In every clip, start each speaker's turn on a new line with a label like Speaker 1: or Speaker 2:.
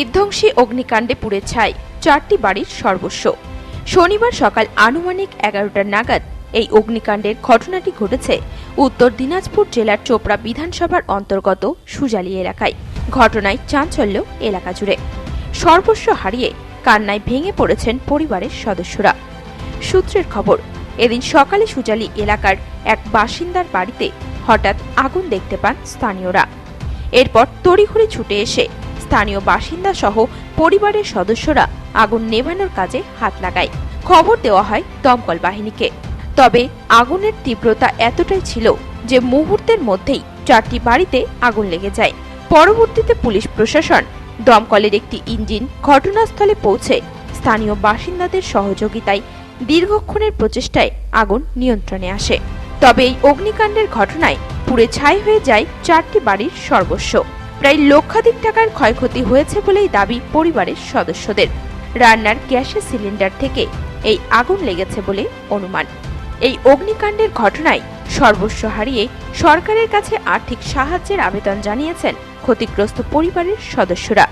Speaker 1: বিধ্বংসী অগ্নিকাণ্ডে পুড়ে ছাই, চারটি বাড়ির সর্বস্ব। শনিবার সকাল আনুমানিক এগারোটার নাগাদ এই অগ্নিকাণ্ডের ঘটনাটি ঘটেছে উত্তর দিনাজপুর জেলার চোপড়া বিধানসভার অন্তর্গত সুজালি এলাকায়। ঘটনায় চাঞ্চল্য এলাকা জুড়ে। সর্বস্ব হারিয়ে কান্নায় ভেঙে পড়েছেন পরিবারের সদস্যরা। সূত্রের খবর, এদিন সকালে সুজালি এলাকার এক বাসিন্দার বাড়িতে হঠাৎ আগুন দেখতে পান স্থানীয়রা। এরপর তড়িঘড়ি ছুটে এসে স্থানীয় বাসিন্দা সহ পরিবারের সদস্যরা আগুন নেভানোর কাজে হাত লাগায়। খবর দেওয়া হয় দমকল বাহিনীকে। তবে আগুনের তীব্রতা এতটাই ছিল যে মুহূর্তের মধ্যেই চারটি বাড়িতে আগুন লেগে যায়। পরবর্তীতে পুলিশ প্রশাসন দমকলের একটি ইঞ্জিন ঘটনাস্থলে পৌঁছে স্থানীয় বাসিন্দাদের সহযোগিতায় দীর্ঘক্ষণের প্রচেষ্টায় আগুন নিয়ন্ত্রণে আসে। তবে এই অগ্নিকাণ্ডের ঘটনায় পুড়ে ছাই হয়ে যায় চারটি বাড়ির সর্বস্ব। প্রায় লক্ষাধিক টাকার ক্ষয়ক্ষতি হয়েছে বলেই দাবি পরিবারের সদস্যদের। রান্নার গ্যাসের সিলিন্ডার থেকে এই আগুন লেগেছে বলে অনুমান। এই অগ্নিকাণ্ডের ঘটনায় সর্বস্ব হারিয়ে সরকারের কাছে আর্থিক সাহায্যের আবেদন জানিয়েছেন ক্ষতিগ্রস্ত পরিবারের সদস্যরা।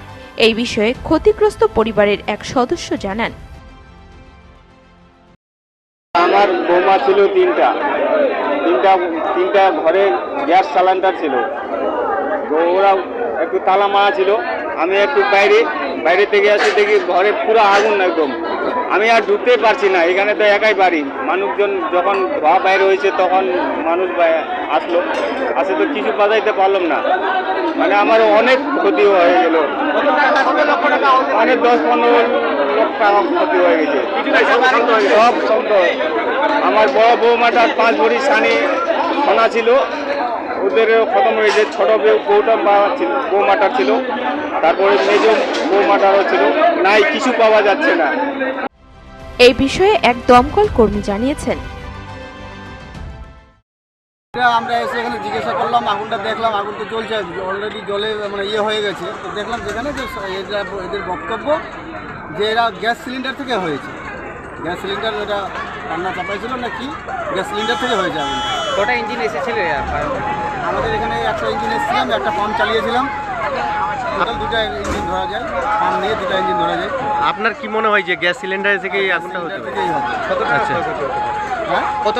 Speaker 1: এই বিষয়ে ক্ষতিগ্রস্ত পরিবারের এক সদস্য জানান।
Speaker 2: আমার বোমা ছিল তিনটা। তিনটা তিনটা ঘরে গ্যাস সিলিন্ডার ছিল। ওরা একটু তালা মারা ছিল। আমি একটু বাইরে বাইরে থেকে আসি, দেখি ঘরে পুরো আগুন একদম। আমি আর ঢুকতে পারছি না, এখানে তো একাই বাড়ি। মানুষজন যখন ধোয়া বাইরে হয়েছে, তখন মানুষ আসলো। আসে তো কিছু বাজাইতে পারলাম না। মানে আমার অনেক ক্ষতি হয়ে গেল। মানে দশ পনেরো লক্ষ টাকা ক্ষতি হয়ে গেছে। সব সন্ত আমার বড় বৌমাটার পাঁচ ভরি সানি সোনা ছিল। ওদের খতম হয়েছে ছোট বউ- বউটা বা- ছিল বৌমাটার ছিল। তারপরে মেজ বৌমাটারও ছিল। নাই কিছু পাওয়া যাচ্ছে না।
Speaker 1: এই বিষয়ে এক দমকল কর্মী জানিয়েছেন।
Speaker 3: আমরা এসে এখানে জিজ্ঞাসা করলাম আগুনটা দেখলাম আগুন তো জ্বলছে অলরেডি জলে মানে ইয়ে হয়ে গেছে। তো দেখলাম যেখানে যে এরা এদের বক্তব্য যে এরা গ্যাস সিলিন্ডার থেকে হয়েছে। গ্যাস সিলিন্ডার ওটা রান্না চাপাইছিল না কি গ্যাস সিলিন্ডার থেকে হয়েছে আগুন
Speaker 4: কটা ইঞ্জিন এসেছিল
Speaker 3: আমাদের এখানে একটা ইঞ্জিন এসেছিলাম একটা পাম্প চালিয়েছিলাম। টোটাল দুটা ইঞ্জিন ধরা যায় পাম্প নিয়ে দুটা ইঞ্জিন ধরা যায়।
Speaker 4: আপনার কি মনে হয় যে গ্যাস সিলিন্ডার থেকে এই আগুনটা হতে পারে?
Speaker 3: থেকেই হবে।
Speaker 4: আচ্ছা।
Speaker 3: হ্যাঁ?
Speaker 4: কত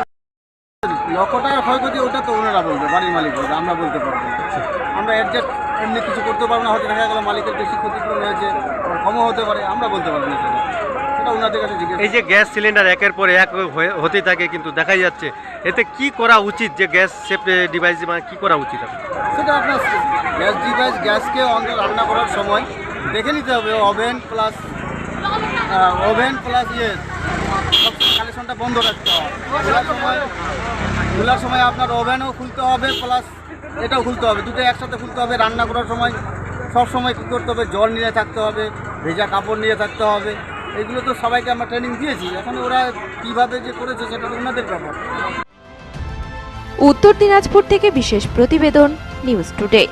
Speaker 3: লক্ষ টাকা ক্ষয়ক্ষতি ওটা তো ওনারা বলবে বাড়ির মালিক বলবে আমরা বলতে পারব আমরা অ্যাডজাস্ট এমনি কিছু করতে পারব না হয়তো দেখা গেলো মালিকের বেশি ক্ষতিপূরণ হয়েছে কমও হতে পারে আমরা বলতে পারব না সেটা সেটা ওনাদের কাছে জিজ্ঞেস
Speaker 4: এই যে গ্যাস সিলিন্ডার একের পর এক হয়ে- হতে থাকে কিন্তু দেখাই যাচ্ছে। এতে কি করা উচিত যে গ্যাস সেফ ডিভাইস মানে কি করা উচিত আপনার?
Speaker 3: সেটা আপনার গ্যাস ডিভাইস গ্যাসকে রান্না করার সময় দেখে নিতে হবে। ওভেন প্লাস ওভেন প্লাস ইয়ে কানেকশনটা বন্ধ রাখতে হবে। খোলার সময় খোলার সময় আপনার ওভেনও খুলতে হবে প্লাস এটাও খুলতে হবে। দুটো একসাথে খুলতে হবে রান্না করার সময়। সব সময় কী করতে হবে? জল নিয়ে থাকতে হবে ভেজা কাপড় নিয়ে থাকতে হবে। এগুলো তো সবাইকে আমরা ট্রেনিং দিয়েছি। এখন ওরা কীভাবে যে করেছে সেটা ওনাদের ব্যাপার।
Speaker 1: উত্তর দিনাজপুর থেকে বিশেষ প্রতিবেদন, নিউজ টুডে।